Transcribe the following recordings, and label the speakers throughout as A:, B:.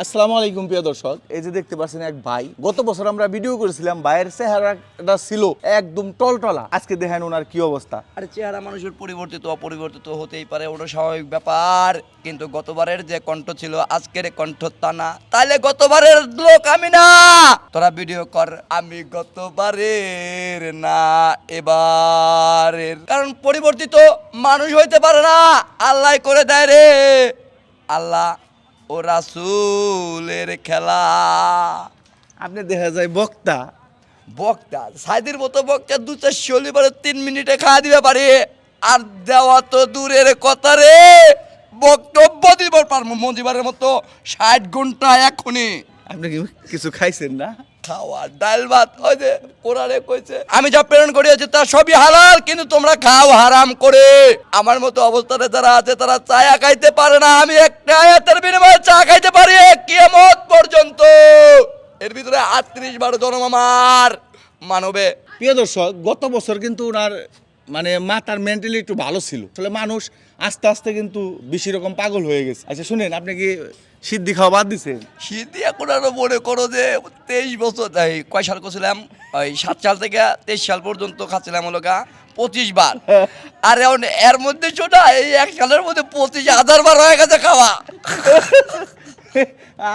A: আসসালামু আলাইকুম, প্রিয় দর্শক। এই যে দেখতে পাচ্ছেন এক ভাই, গত বছর আমরা ভিডিও করেছিলাম, ভাইয়ের চেহারাটা ছিল একদম টলটলা। আজকে দেখেন ওনার কি অবস্থা।
B: আরে, চেহারা মানুষের পরিবর্তিত, অপরিবর্তিত হতেই পারে, ওটা স্বাভাবিক ব্যাপার। কিন্তু গতবারের যে কণ্ঠ ছিল, আজকের কণ্ঠ তা না। তাহলে গতবারের লোক আমি না। তোরা ভিডিও কর, আমি গতবারের না, এবারের। কারণ পরিবর্তিত মানুষ হইতে পারে না। আল্লাহ করে দেয় রে। আল্লাহ ও রাসুলের খেলা।
A: আপনি দেখা যায় বক্তা।
B: বক্তা সাইদের মতো বক্তা দু চার শনিবারে তিন মিনিটে খাওয়া দিবে পারে। আর দেওয়া তো দূরের কথা রে। বক্তব্য দিবার পারব মজিবারের মতো ষাট ঘণ্টা এখনই।
A: আপনি কি কিছু খাইছেন না?
B: খাওয়া ডাল ভাত ওই যে কোরআনে কইছে আমি যা প্রেরণ করিয়াছি তা সবই হালাল কিন্তু তোমরা খাও হারাম করে। আমার মতো অবস্থানে যারা আছে তারা চায়া খাইতে পারে না। আমি একটা আয়াতের বিনিময়ে চা খাইতে পারি কিয়ামত পর্যন্ত। এর ভিতরে আটত্রিশ বার জন্ম আমার মানবে।
A: প্রিয় দর্শক গত বছর কিন্তু ওনার মানে মাতার মেন্টালি একটু ভালো ছিল। আসলে মানুষ আস্তে আস্তে কিন্তু বেশি রকম পাগল হয়ে গেছে। আচ্ছা শুনেন আপনি কি সিদ্ধি খাওয়া বাদ দিছেন?
B: সিদ্ধি এখন আরও মনে করো যে তেইশ বছর এই কয় সাল করছিলাম? ওই সাত সাল থেকে তেইশ সাল পর্যন্ত খাচ্ছিলাম হলো গা পঁচিশ বার। আর এখন এর মধ্যে শোনা এই এক সালের মধ্যে পঁচিশ হাজার বার হয়ে গেছে খাওয়া।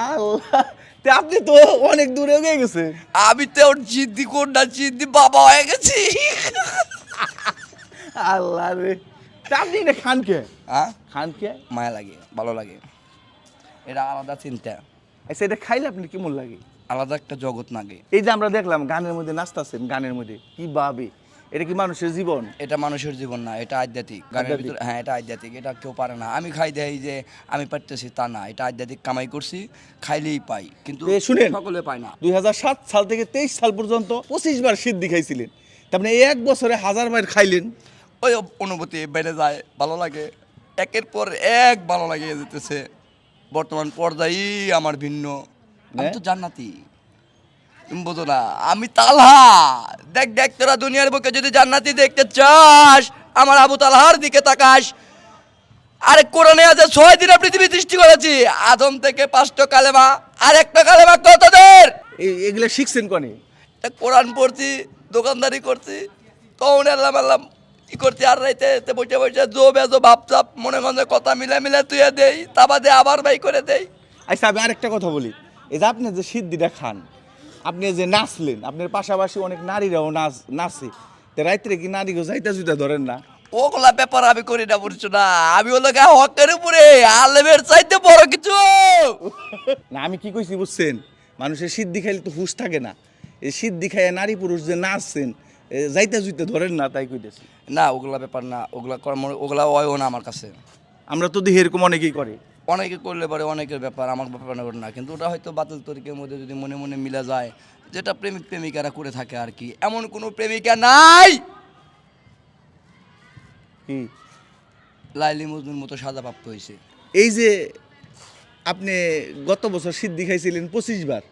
A: আল্লাহ, আপনি তো অনেক দূরে হয়ে গেছে
B: আমি তো এখন জিদ্দি কন্যা জিদ্দি বাবা হয়ে গেছি।
A: আল্লাহ রে। আপনি এটা
B: হ্যাঁ?
A: খান কে?
B: মায়া লাগে ভালো লাগে। এটা আলাদা চিন্তা।
A: আচ্ছা এটা খাইলে আপনি কেমন লাগে?
B: আলাদা একটা জগৎ লাগে।
A: এই যে আমরা দেখলাম গানের মধ্যে নাচতেছেন গানের মধ্যে। কি ভাবে এটা কি মানুষের জীবন?
B: এটা মানুষের জীবন না এটা আধ্যাত্মিক। গানের ভিতরে হ্যাঁ এটা আধ্যাত্মিক এটা কেউ পারে না। আমি খাই দেয় যে আমি পারতেছি তা না। এটা আধ্যাত্মিক কামাই করছি খাইলেই পাই। কিন্তু
A: এ, শুনেন।
B: সকলে পায় না।
A: দুই হাজার সাত সাল থেকে তেইশ সাল পর্যন্ত পঁচিশ বার সিদ্ধি খাইছিলেন। তার মানে এক বছরে হাজার বার খাইলেন।
B: ওই অনুভূতি বেড়ে যায় ভালো লাগে। একের পর এক ভালো লাগে যেতেছে। বর্তমান পর্যায়েই আমার ভিন্ন। আমি তো জান্নাতি। তুমি বোঝো না আমি তালহা। দেখ দেখ তোরা দুনিয়ার বুকে যদি জান্নাতি দেখতে চাস আমার আবু তালহার দিকে তাকাস। আরে কোরআনে আছে ছয় দিনে পৃথিবী সৃষ্টি করেছি। আদম থেকে পাঁচটা কালেমা আর একটা কালেমা কতদের
A: এই এগুলো শিখছেন কনে?
B: কোরআন পড়ছি দোকানদারি করছি তখন এলাম এলাম কি করছি আর রাইতে এতে বসে বসে জো বেজো ভাব চাপ মনে মনে কথা মিলে মিলে তুই দেই তা বাদে আবার বাই করে দেই।
A: আচ্ছা আমি আরেকটা কথা বলি। এই যে আপনি যে সিদ্ধিটা খান আপনি যে নাচলেন আপনার পাশাপাশি অনেক নারীরাও নাচ নাচে। তো রাত্রে কি নারীকে যাইতে জুইতে ধরেন না?
B: ওগুলা ব্যাপার আমি করি না বুঝছ না? আমি হলো গা হকের উপরে আলেমের চাইতে বড় কিছু।
A: না আমি কি কইছি বুঝছেন? মানুষের সিদ্ধি খাইলে তো হুশ থাকে না। এই সিদ্ধি খাইয়া নারী পুরুষ যে নাচছেন যাইতে জুইতে ধরেন না তাই কইতেছি।
B: না ওগুলা ব্যাপার না ওগুলা কর্ম ওগুলা অয়ও না আমার কাছে।
A: আমরা তো দেখি এরকম অনেকেই করে।
B: অনেকে করলে পারে অনেকের ব্যাপার আমার ব্যাপার না কিন্তু ওটা হয়তো বাতিল তরিকের মধ্যে যদি মনে মনে মিলে যায় যেটা প্রেমিক প্রেমিকারা করে থাকে আর কি এমন কোনো প্রেমিকা নাই!
A: কি
B: লাইলি মজনুর মতো সাজা প্রাপ্ত হয়েছে
A: এই যে আপনি গত বছর সিদ্ধি খাইছিলেন পঁচিশ বার।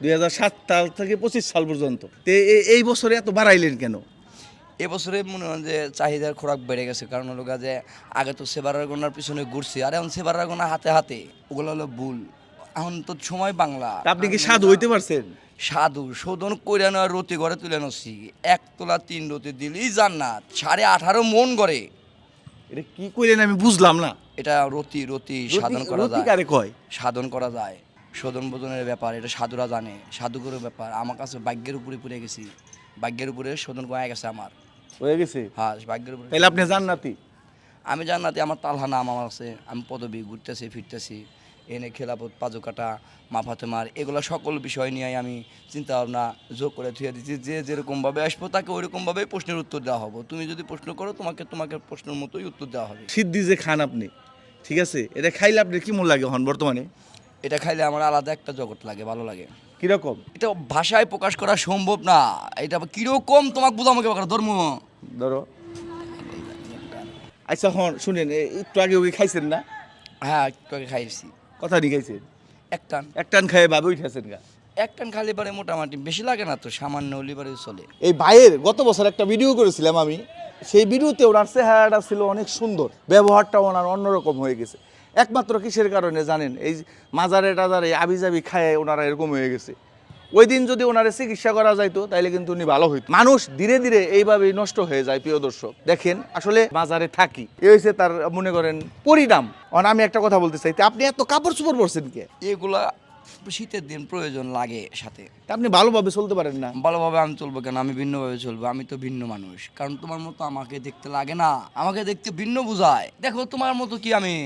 A: দুই হাজার সাত সাল থেকে পঁচিশ সাল পর্যন্ত। তে এই বছরে এত বাড়াইলেন কেন?
B: এবছরে মনে হয় যে চাহিদার খোরাক বেড়ে গেছে কারণ হলো যে আগে তো সেবারার গোনার পিছনে ঘুরছি আর এখন সেবারার গোনা হাতে হাতে ওগুলো হলো ভুল। এখন তো সময় বাংলা।
A: আপনি কি সাধু হইতে পারছেন?
B: সাধু শোধন করে নেওয়া রতি ঘরে তুলে নছি এক তোলা তিন রতি দিলেই জান্নাত সাড়ে আঠারো মন করে
A: এটা কি কইলেন আমি বুঝলাম না।
B: এটা রতি রতি সাধন করা যায়।
A: কয়?
B: সাধন করা যায়। শোধন বোধনের ব্যাপার এটা সাধুরা জানে সাধুগুরুর ব্যাপার। আমার কাছে ভাগ্যের উপরে পড়ে গেছি। ভাগ্যের উপরে শোধন করা গেছে আমার।
A: হয়ে গেছে?
B: হ্যাঁ ভাগ্যের উপরে।
A: তাহলে আপনি জান্নাতি?
B: আমি জান্নাতে আমার তালহা নাম আমার আছে। আমি পদবী ঘুরতেছি ফিরতেছি। এনে খেলাপথ পাজো কাটা মাফাতে মার এগুলো সকল বিষয় নিয়ে আমি চিন্তা ভাবনা যোগ করে থুয়ে দিচ্ছি যে যেরকমভাবে আসব তাকে ওইরকমভাবেই প্রশ্নের উত্তর দেওয়া হবে। তুমি যদি প্রশ্ন করো তোমাকে তোমাকে প্রশ্নের মতোই উত্তর দেওয়া হবে।
A: সিদ্ধি যে খান আপনি ঠিক আছে? এটা খাইলে আপনি কি মন লাগে হন বর্তমানে?
B: এটা খাইলে আমার আলাদা একটা জগৎ লাগে ভালো লাগে।
A: কীরকম?
B: এটা ভাষায় প্রকাশ করা সম্ভব না। এটা কীরকম? তোমাকে বোঝাবো কে ধর্ম।
A: ধরো। আচ্ছা হন শুনেন একটু আগে ওকে খাইছেন না?
B: হ্যাঁ একটু আগে খাইছি।
A: কথা নিয়ে খাইছেন?
B: এক টান।
A: এক টান খাইয়ে ভাবে উঠেছেন গা।
B: এক টান খালি পারে মোটামুটি বেশি লাগে না তো সামান্য লিবারে চলে।
A: এই ভাইয়ের গত বছর একটা ভিডিও করেছিলাম আমি সেই ভিডিওতে ওনার চেহারাটা ছিল অনেক সুন্দর ব্যবহারটা ওনার অন্যরকম হয়ে গেছে। একমাত্র কিসের কারণে জানেন? এই মাজারে টাজারে আবিজাবি খায় ওনারা এরকম হয়ে গেছে। ওই দিন যদি ওনারে চিকিৎসা করা যাইতো তাইলে কিন্তু উনি ভালো হইতো। মানুষ ধীরে ধীরে এইভাবেই নষ্ট হয়ে যায় প্রিয় দর্শক। দেখেন আসলে মাজারে থাকি। এই হয়েছে তার মনে করেন পরিণাম। আমি একটা কথা বলতে চাই আপনি এত কাপড় চোপড় পরছেন কে?
B: এগুলা শীতের দিন প্রয়োজন লাগে সাথে।
A: আপনি ভালোভাবে চলতে পারেন না।
B: ভালোভাবে আমি চলবো কেন? আমি ভিন্নভাবে চলবো আমি তো ভিন্ন মানুষ। কারণ তোমার মতো আমাকে দেখতে লাগে না। আমাকে দেখতে ভিন্ন বোঝায়। দেখো তোমার মতো কি আমি?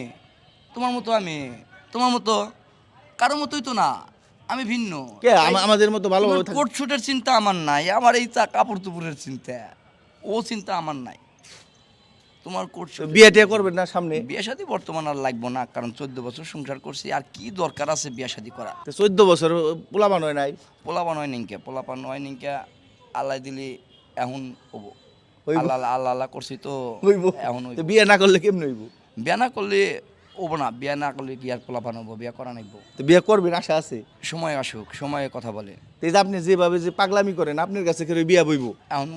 B: তোমার মতো আমি তোমার মতো কারোর মতোই তো না আমি ভিন্ন।
A: কে? আম- আমাদের মতো ভালোভাবে থাক-
B: কোট শুটের চিন্তা আমার নাই আমার এই চা কাপড় তুপুরের চিন্তা ও চিন্তা আমার নাই। তোমার কোট
A: বিয়ে টিয়ে করবেন না সামনে?
B: বিয়ে শাদী বর্তমান আর লাগবো না কারণ চোদ্দ বছর সংসার করছি আর কি দরকার আছে বিয়ে শাদী করা
A: চোদ্দ বছর পোলাবান হয় নাই?
B: পোলাপান হয় নিঙ্কে পোলাপান হয় নিঙ্কে আল্লাহ দিলি এখন হব।
A: হইবো।
B: আল্লাহ আল্লাহ আল্লাহ করছি তো
A: হইব।
B: এখন
A: তো বিয়ে না করলে কেমন হইব?
B: বিয়া না করলে হব না বিয়া না করলে কি আর পোলাপান হব বিয়া করা নাকবো
A: তো বিয়ে করবেন আশা আছে?
B: সময় আসুক সময়ে কথা বলে।
A: তো এই যে আপনি যেভাবে যে পাগলামি করেন আপনার কাছে কেউ বিয়া বইব?
B: এখন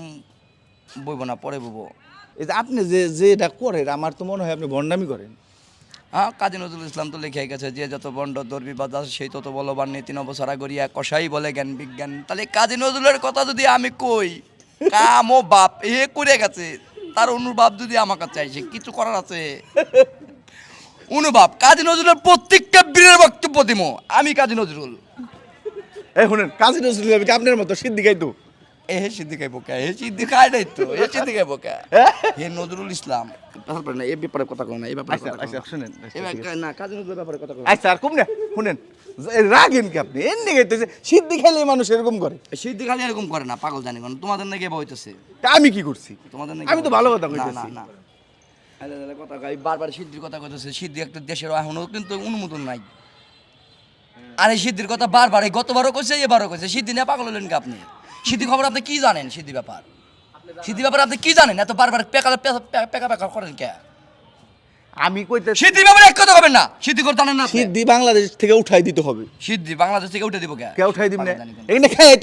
B: বইবো না পরে বইবো।
A: এই যে আপনি যে যেটা করেন আমার তো মনে হয় আপনি ভণ্ডামি করেন।
B: হ্যাঁ কাজী নজরুল ইসলাম তো লিখে গেছে যে যত বন্ড দর্বি বাজার সেই তত বলবান নীতি নবসরা গড়িয়া কষাই বলে জ্ঞান বিজ্ঞান। তাহলে কাজী নজরুলের কথা যদি আমি কই কাম ও বাপ এ করে গেছে তার অনুবাব যদি আমার কাছে আসে কিছু করার আছে? অনুবাব কাজী নজরুলের প্রত্যেকটা বীরের বক্তব্য দিব আমি কাজী নজরুল।
A: এই শুনেন কাজী নজরুল আমি কি আপনার মতো সিদ্ধি গাইতো
B: এ হে সিদ্ধি খাইবো কে হে সিদ্ধি খাই নাই তো হে সিদ্ধি খাইবো কে হে নজরুল ইসলাম। ব্যাপারে না এই ব্যাপারে কথা কো না এই ব্যাপারে
A: আচ্ছা
B: কথা
A: আচ্ছা শুনেন আচ্ছা,
B: এই ব্যাপারে- না কাজী নজরুলের ব্যাপারে কথা কো
A: আচ্ছা আর কম না শুনেন রাগেন কি আপনি? এমনি গাইতেছে সিদ্ধি খাইলে মানুষ এরকম করে।
B: সিদ্ধি খালি এরকম করে না পাগল জানি কোন। তোমাদের নাকি বইতেছে
A: তা আমি কি করছি?
B: তোমাদের নাকি
A: আমি তো ভালো কথা
B: না, না না। কথা কই বারবার সিদ্ধির কথা কইতেছে সিদ্ধি একটা দেশের এখনও কিন্তু অনুমোদন নাই। আর এই সিদ্ধির কথা বারবার এই গতবারও কইছে এবারও কইছে সিদ্ধি নিয়ে পাগল হলেন কি আপনি? সিদ্ধি খবর আপনি কি জানেন সিদ্ধি ব্যাপার? সিদ্ধি ব্যাপার আপনি কি জানেন? এত বারবার পেকা পেকা পেকা পেকা করেন কে?
A: আমি কইতে
B: সিদ্ধি ব্যাপারে এক কথা হবেন না? সিদ্ধি করে জানেন না
A: সিদ্ধি বাংলাদেশ থেকে উঠাই দিতে হবে।
B: সিদ্ধি বাংলাদেশ থেকে উঠে দিব কে?
A: কে উঠাই তো।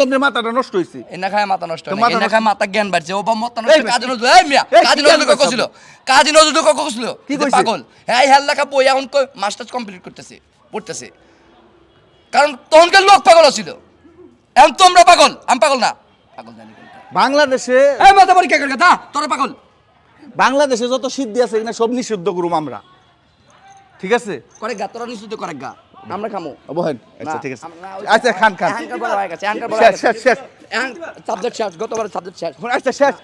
A: আপনার মাথাটা নষ্ট হইছে।
B: এনা খায় মাথা নষ্ট হয়
A: মাথা
B: খায় মাথা জ্ঞান বাড়ছে। ও বা মাথা নষ্ট কাজী নজরুল এই মিয়া কাজী নজরুল কক ছিল। কাজী নজরুল কক ছিল।
A: কি কইছে?
B: পাগল। হ্যাঁ হ্যাঁ লেখা বই এখন মাস্টার্স কমপ্লিট করতেছে পড়তেছে। কারণ তখনকার লোক পাগল ছিল। এখন তোমরা পাগল। আমি পাগল না। পাগল জানি।
A: বাংলাদেশে
B: এই মাথা পরীক্ষা করে কথা তোরা পাগল।
A: বাংলাদেশে যত সিদ্ধি আছে এখানে সব নিষিদ্ধ করুম আমরা। ঠিক আছে?
B: করে গা তোরা নিষিদ্ধ করে গা। আমরা খামো।
A: বহেন। আচ্ছা ঠিক আছে। আচ্ছা খান খান।
B: এখানকার বড় গেছে এখানকার বড়
A: শেষ শেষ শেষ।
B: সাবজেক্ট শেষ গতবার সাবজেক্ট শেষ।
A: আচ্ছা শেষ।